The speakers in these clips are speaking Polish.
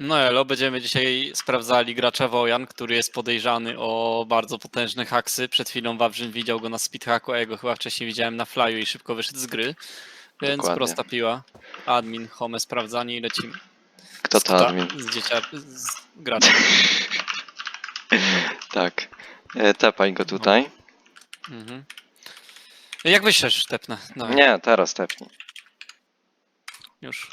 No elo, będziemy dzisiaj sprawdzali gracza Wojan, który jest podejrzany o bardzo potężne haksy. Przed chwilą Wawrzyn widział go na speedhacku, a ja go chyba wcześniej widziałem na flyu i szybko wyszedł z gry. Więc Dokładnie. prosta piła. Admin, home, sprawdzanie i lecimy. Kto to admin? Z dzieciak... z graczem. Tak. E, Tepaj go tutaj. Mhm. Jak wyślesz tepnę? Dawaj, Nie, teraz tepnij. Już.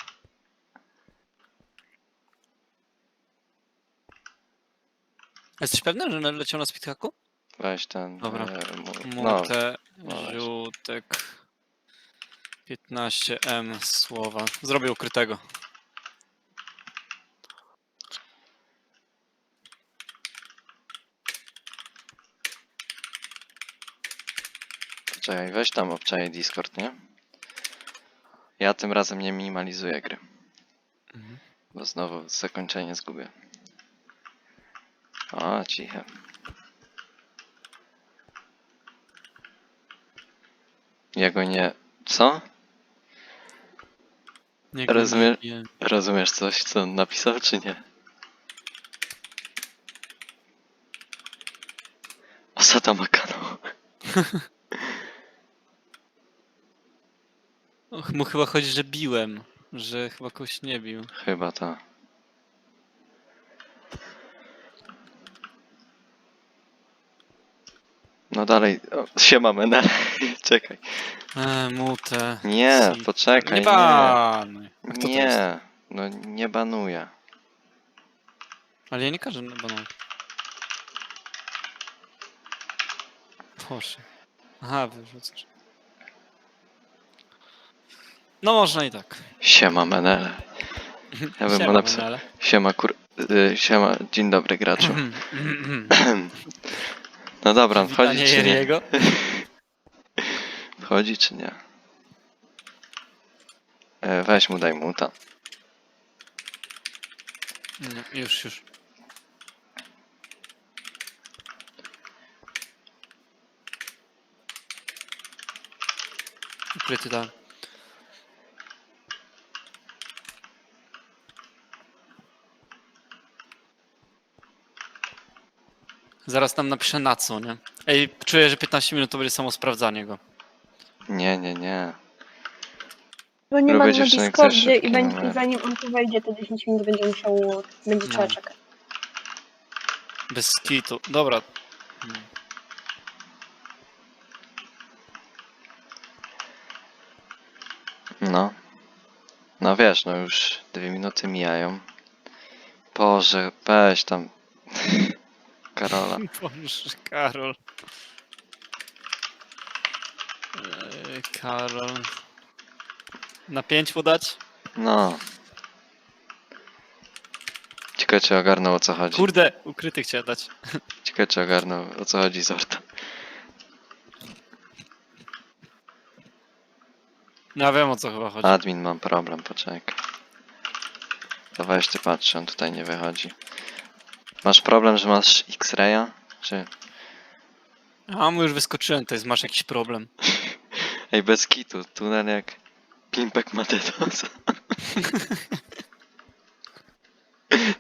Jesteś pewny, że leciał na speedhacku? Weź ten. Dobra. e, mu- No, Mute, no żółtek, 15M słowa. Zrobię ukrytego. czekaj, weź tam obczaj Discord, nie? Ja tym razem nie minimalizuję gry, Mhm. bo znowu zakończenie zgubię. O, ciche. Jego nie... Co? Nie, go Rozumiem. nie- Rozumiesz coś, co on napisał, czy nie? Osada ma kanał. Och, mu chyba chodzi, że biłem. Że chyba kogoś nie bił. Chyba to. No dalej, o, siema menel. Czekaj. E, mute. Nie, si- poczekaj, Nie nie. banuj. A kto to jest? Nie, no nie banuję. Ale ja nie każę na. Boże. Aha, wyrzucasz. No można i tak. Siema menele. Ja bym Siema, napisał. Manele. Siema kur... Y, siema, dzień dobry graczu. No dobra, wchodzi czy nie? Jeriego. Wchodzi czy nie? E, weź mu daj muta. Nie, Już, już. Ukryty tam. Zaraz tam napiszę na co, nie? Ej, czuję, że 15 minut to będzie samo sprawdzanie go. Nie, nie, nie. Bo nie Lubię ma na dziewczyny, które Discordzie szybkie i będzie, zanim on tu wejdzie, to 10 minut będzie musiał, będzie trzeba No. czekać. Bez skitu. Dobra. No. No wiesz, no już dwie minuty mijają. Boże, weź tam. Karola. Boże, Karol. Eee, Karol. Na 5 podać? No. Ciekawe czy ogarnął o co chodzi. Kurde, ukryty chciałem dać. Ciekawe czy ogarnął o co chodzi Zorta. No Ja wiem o co chyba chodzi. Admin mam problem, poczekaj. To weź ty patrz, on tutaj nie wychodzi. Masz problem, że masz X-raya? Czy... A mu już wyskoczyłem, to jest masz jakiś problem. Ej, bez kitu, tunel jak Pimpek Matetos.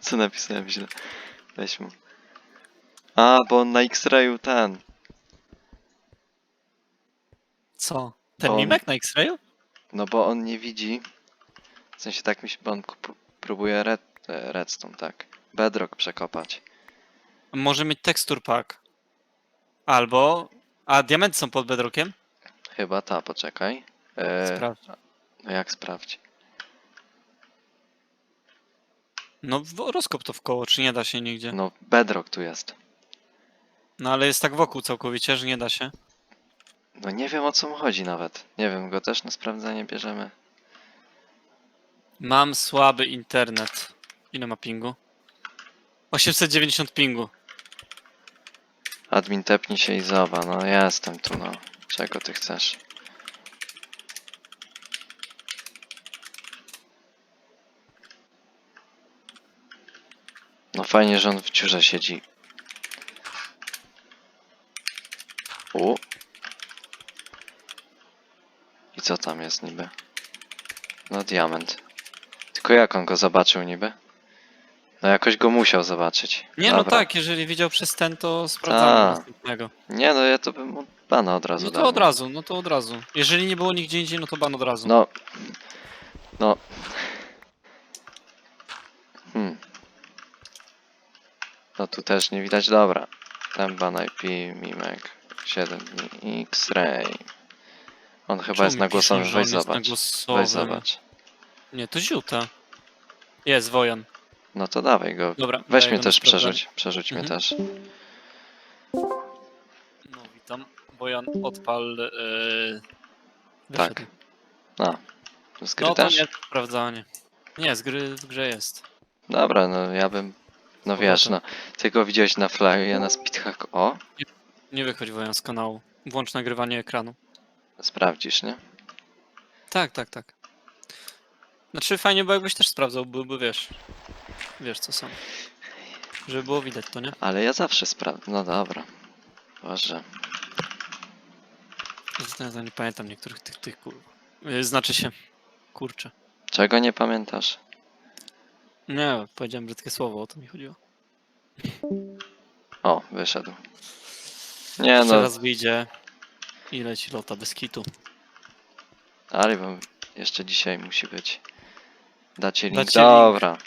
Co napisałem źle? Weź mu. A, bo on na X-rayu ten. Co? Ten On- mimek na X-rayu? No bo on nie widzi. W sensie tak mi się, bo on kup- próbuje red, e, redstone, tak. Bedrock przekopać. Może mieć tekstur pack. Albo... A diamenty są pod bedrockiem? Chyba ta, poczekaj. E, Sprawdź. no jak sprawdź? No w- rozkop to w koło, czy nie da się nigdzie? No, bedrock tu jest. No ale jest tak wokół całkowicie, że nie da się. No nie wiem o co mu chodzi nawet. Nie wiem, go też na sprawdzenie bierzemy. Mam słaby internet. Ile ma pingu? 890 pingu. Admin tepnij się i zoba. No ja jestem tu, no. Czego ty chcesz? No fajnie, że on w dziurze siedzi. U. I co tam jest niby? No diament. Tylko jak on go zobaczył niby? No jakoś go musiał zobaczyć. Nie no Dobra. tak, jeżeli widział przez ten, to sprawdzamy Ta. następnego. Nie no, ja to bym mu bana od razu No dał. to od razu, no to od razu. Jeżeli nie było nigdzie indziej, no to ban od razu. No. No. Hmm. No tu też nie widać, dobra. Ten ban IP, Mimek, 7 dni, X-Ray. On chyba Czemu jest mi na głosowy, piszą, że on weź jest zobacz. Weź zobacz. Nie, to ziuta. Jest, Wojan. No to dawaj go. Dobra. Weź mnie go na też sprawdzenie. przerzuć, przerzuć mnie Mhm. też. No witam. Wojan, odpal... Yy... Tak. wyszedł. No. Z gry No to nie, sprawdzanie. Nie, z gry w grze jest. Dobra, no ja bym... No wiesz, no. Ty go widziałeś na flyu, ja na speedhack. O! Nie wychodź Wojan z kanału. Włącz nagrywanie ekranu. Sprawdzisz, nie? Tak, tak, tak. Znaczy fajnie, bo jakbyś też sprawdzał, byłby wiesz. Wiesz co są. Żeby było widać to, nie? Ale ja zawsze sprawdzę. No dobra. Boże. To nie pamiętam niektórych tych, tych kur... Yy, Znaczy się. Kurczę. Czego nie pamiętasz? Nie, powiedziałem brzydkie słowo, o to mi chodziło. O, wyszedł. Nie no, Teraz wyjdzie i leci lota bez kitu. ale bo jeszcze dzisiaj musi być. Dacie link. Dacie link. Dobra.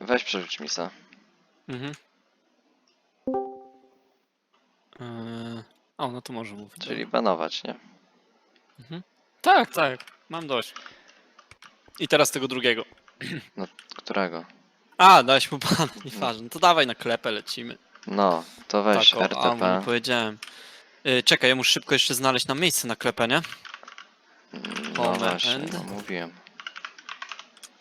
Weź przerzuć misa. Mhm. Eee, o, no to może mówić. Czyli banować, nie? Tak, tak. Mam dość. I teraz tego drugiego. Którego? A, dałeś mu pana, nieważne. No to dawaj na klepę lecimy. No, to weź tak, o, a, bo nie RTP. powiedziałem. Yy, czekaj, ja muszę szybko jeszcze znaleźć na miejsce na klepę, nie? No Home właśnie, no mówiłem.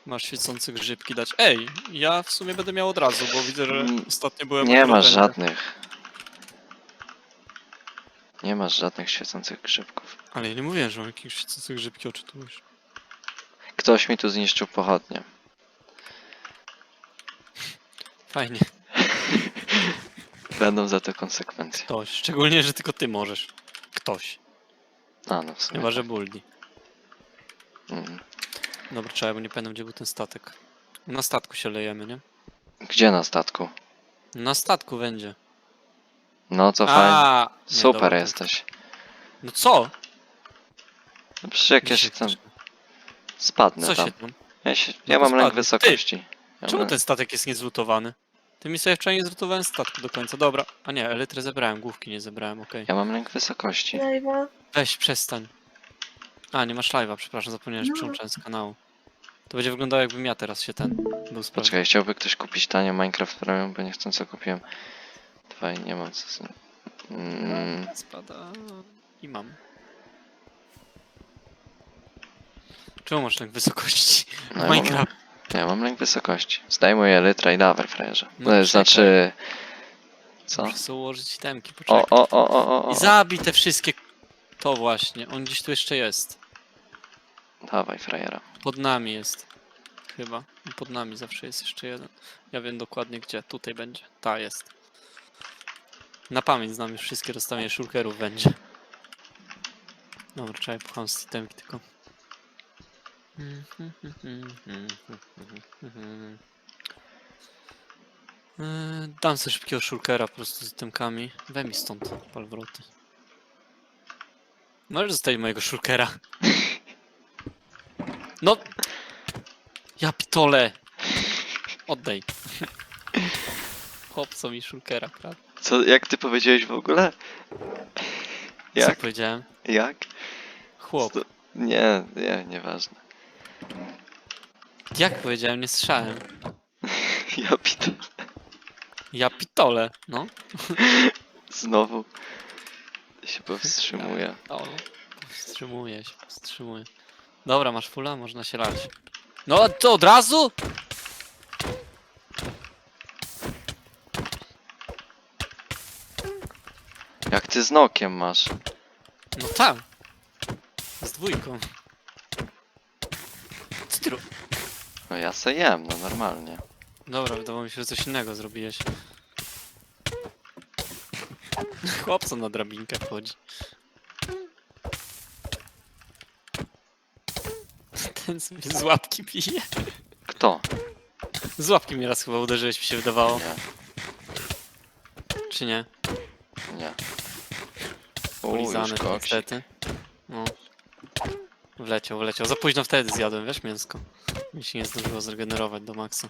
Masz świecące grzybki dać. Ej, ja w sumie będę miał od razu, bo widzę, że Mm, ostatnio byłem Nie masz żadnych. Nie masz żadnych świecących grzybków. Ale ja nie mówiłem, że mam jakieś świecące grzybki, oczytujesz. Ktoś mi tu zniszczył pochodnie. Fajnie. Będą za to konsekwencje. Ktoś. Szczególnie, że tylko ty możesz. Ktoś. A no w sumie. Chyba, że tak. Buldi. Mhm. Dobra, trzeba, bo nie pamiętam, gdzie był ten statek. Na statku się lejemy, nie? Gdzie na statku? Na statku będzie. No to fajnie. A, nie, Super dobra, to- jesteś. No co? No przecież jak ja się tam spadnę Co tam. się tam? Ja, się, No ja to mam lęk spadnij. Ty, wysokości. Ja Czemu mam... ten statek jest niezlutowany? Ty mi sobie wczoraj nie zlutowałem statku do końca. Dobra. A nie, elytrę zebrałem, główki nie zebrałem, okej. ja mam lęk wysokości. Weź, przestań. A, nie masz live'a, przepraszam, zapomniałem, że No. z kanału. To będzie wyglądało jakbym ja teraz się ten był sprawdził. Poczekaj, chciałby ktoś kupić tanio Minecraft Premium, bo niechcąco kupiłem. Dwaj, nie mam co. z- Mm, Spada i mam. Czemu masz tak wysokości? no ja mam, Minecraft. ja mam lęk wysokości. Zdejmuj elytra i dawaj, frajerze. No No, czekaj. znaczy... Co? Muszę sobie ułożyć itemki, poczekaj. O, o, o, o, o, o. I zabij te wszystkie... To właśnie, on gdzieś tu jeszcze jest. Dawaj, frajera. Pod nami jest. Chyba. Pod nami zawsze jest jeszcze jeden. Ja wiem dokładnie gdzie. Tutaj będzie. Ta jest. Na pamięć znam już wszystkie rozstawienie shulkerów będzie. Dobra, trzeba pcham z itemki tylko. Yy, Dam sobie szybkiego shulkera po prostu z itemkami. Weź mi stąd palwroty. Możesz zostawić mojego shulkera. No! Ja pitole! Oddaj. Chłopco mi shulkera kradł. Co, jak ty powiedziałeś w ogóle? Co Jak? powiedziałem? Jak? Chłop. Sto- Nie, nie, nieważne. Jak powiedziałem? Nie słyszałem. Ja pita. Ja pitole. No. Znowu się powstrzymuję. O, wstrzymuję się, wstrzymuję. Dobra, masz fulla? Można się lać. No to od razu? Jak ty z nokiem masz? No tak. Z dwójką. Co ty ro... No ja se jem, no normalnie. Dobra, wydawało mi się, że coś innego zrobiłeś. Chłopco na drabinkę wchodzi. Ten sobie z łapki pije. Kto? Z łapki mi raz chyba uderzyłeś, mi się wydawało. Nie, Czy nie? nie. U, już Polizany niestety. No. Wleciał, wleciał. Za późno wtedy zjadłem, wiesz, mięsko. Mi się nie zdążyło zregenerować do maksa.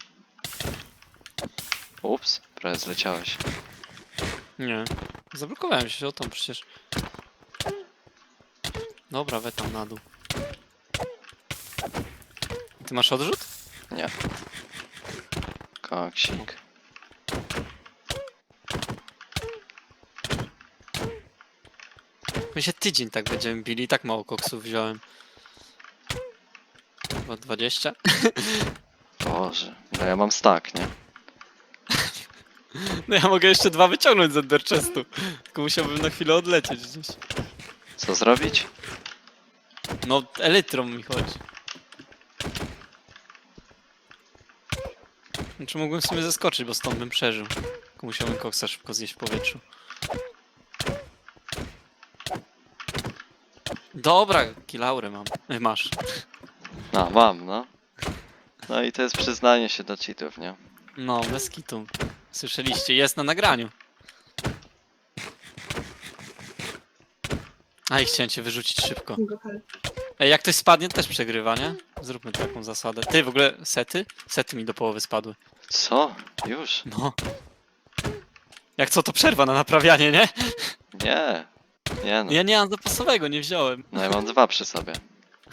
Ups, prawie zleciałeś. Nie. Zablokowałem się o tą przecież. Dobra, we tam na dół. Ty masz odrzut? Nie. Koksik. My się tydzień tak będziemy bili i tak mało koksów wziąłem. Chyba 20? Boże, no ja mam stack, nie? No ja mogę jeszcze dwa wyciągnąć z Ender Chestu. Tylko musiałbym na chwilę odlecieć gdzieś. Co zrobić? No, elytrą mi chodzi. Znaczy mógłbym w sumie zeskoczyć, bo stąd bym przeżył. Tylko musiałbym koksa szybko zjeść w powietrzu. Dobra, kilaurę mam. E, Masz. A, mam, no. No i to jest przyznanie się do cheatów, nie? No, bez kitu. Słyszeliście, jest na nagraniu. A i chciałem cię wyrzucić szybko. Ej, jak ktoś spadnie, też przegrywa, nie? Zróbmy taką zasadę. Ty, w ogóle sety? Sety mi do połowy spadły. Co? Już? No. Jak co, to przerwa na naprawianie, nie? Nie. Nie no. Ja nie mam zapasowego, nie wziąłem. No ja mam dwa przy sobie.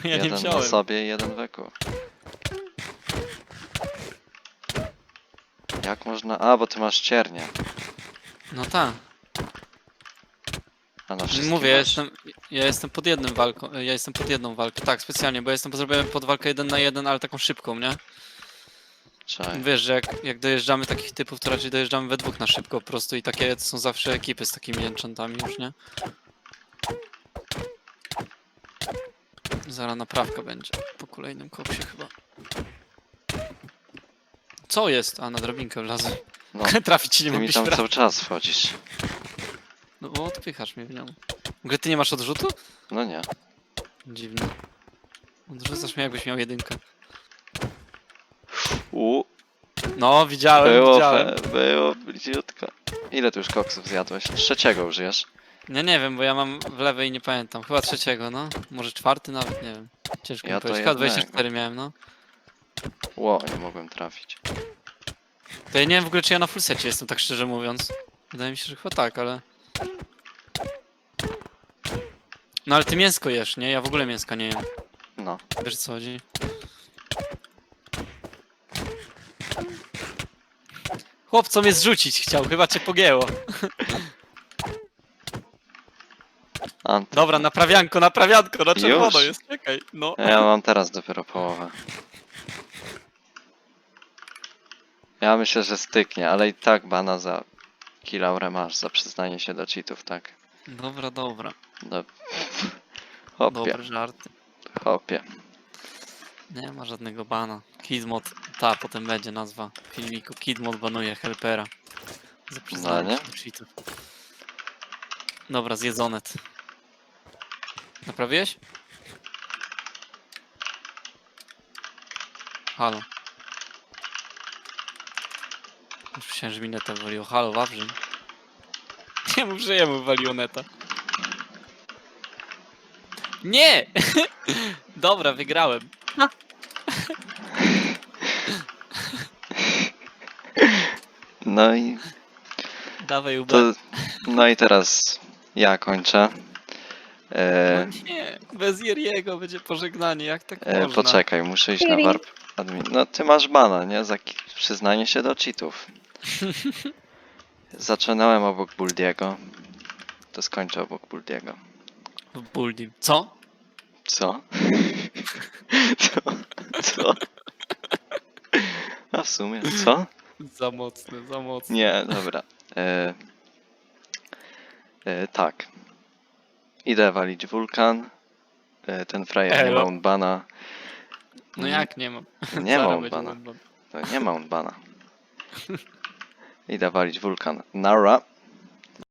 Ja nie jeden na wziąłem. sobie i jeden w eku. Jak można... A, bo ty masz ciernie. No tak. A na wszystkim Mówię, ja masz. jestem, ja jestem pod jednym walką, ja jestem pod jedną walką. Tak, specjalnie, bo ja jestem zrobiłem pod walkę jeden na jeden, ale taką szybką, nie? Czekaj. Wiesz, że jak, jak dojeżdżamy takich typów, to raczej dojeżdżamy we dwóch na szybko po prostu i takie są zawsze ekipy z takimi enchantami już, nie? Zaraz naprawka będzie po kolejnym koksie chyba. Co jest? A, na drabinkę wlazłem. No, Trafić ci nie ty mi tam cały czas wchodzisz. No bo odpychasz mnie w nią. W ogóle ty nie masz odrzutu? No nie. Dziwne. Odrzucasz mnie jakbyś miał jedynkę. U, No, widziałem, było, widziałem. fe, było bliziutko. Ile ty już koksów zjadłeś? Trzeciego użyjesz? Nie, nie wiem, bo ja mam w lewej nie pamiętam. Chyba trzeciego, no. Może czwarty nawet, nie wiem. Ciężko Ja mi to powiedzieć. Chyba jednego. 24 miałem, no. Ło, nie mogłem trafić. To ja nie wiem w ogóle, czy ja na full secie jestem, tak szczerze mówiąc. Wydaje mi się, że chyba tak, ale... No ale ty mięsko jesz, nie? Ja w ogóle mięska nie jem. No. Wiesz co chodzi? Chłopco mnie zrzucić chciał, chyba cię pogięło. Anty. Dobra, naprawianko, naprawianko, na czerwono Już? jest, czekaj. No. Ja mam teraz dopiero połowę. Ja myślę, że styknie, ale i tak bana za kilaurę masz, za przyznanie się do cheatów, tak? Dobra, dobra. Do... Hopie, Dobre żarty. hopie. Nie ma żadnego bana. Kidmod, ta potem będzie nazwa filmiku. Kidmod banuje helpera. Za przyznanie nie? się do cheatów. Dobra, zjedzone. ty. Naprawiłeś? Halo. Już myślałem, że mi neta wywaliło. Halo, Wawrzyn. Nie mów, że jemu wywaliło neta. Nie! Dobra, wygrałem. No i Dawaj to, Uber. no i teraz ja kończę. E, No nie, bez Jeriego będzie pożegnanie, jak tak e, można? poczekaj, muszę iść na warp admin. No ty masz bana, nie? Za ki- przyznanie się do cheatów. Zaczynałem obok Buldiego. To skończę obok Buldiego. Buldi. Co? Co? Co? Co? A w sumie, co? Za mocne, za mocne. Nie, dobra. E, e, tak. Idę walić wulkan. E, ten frajer nie ma Elo. unbana. No jak nie mam? Nie ma Zaraz będzie unbana. nie ma unbana. Idę walić wulkan. Nara.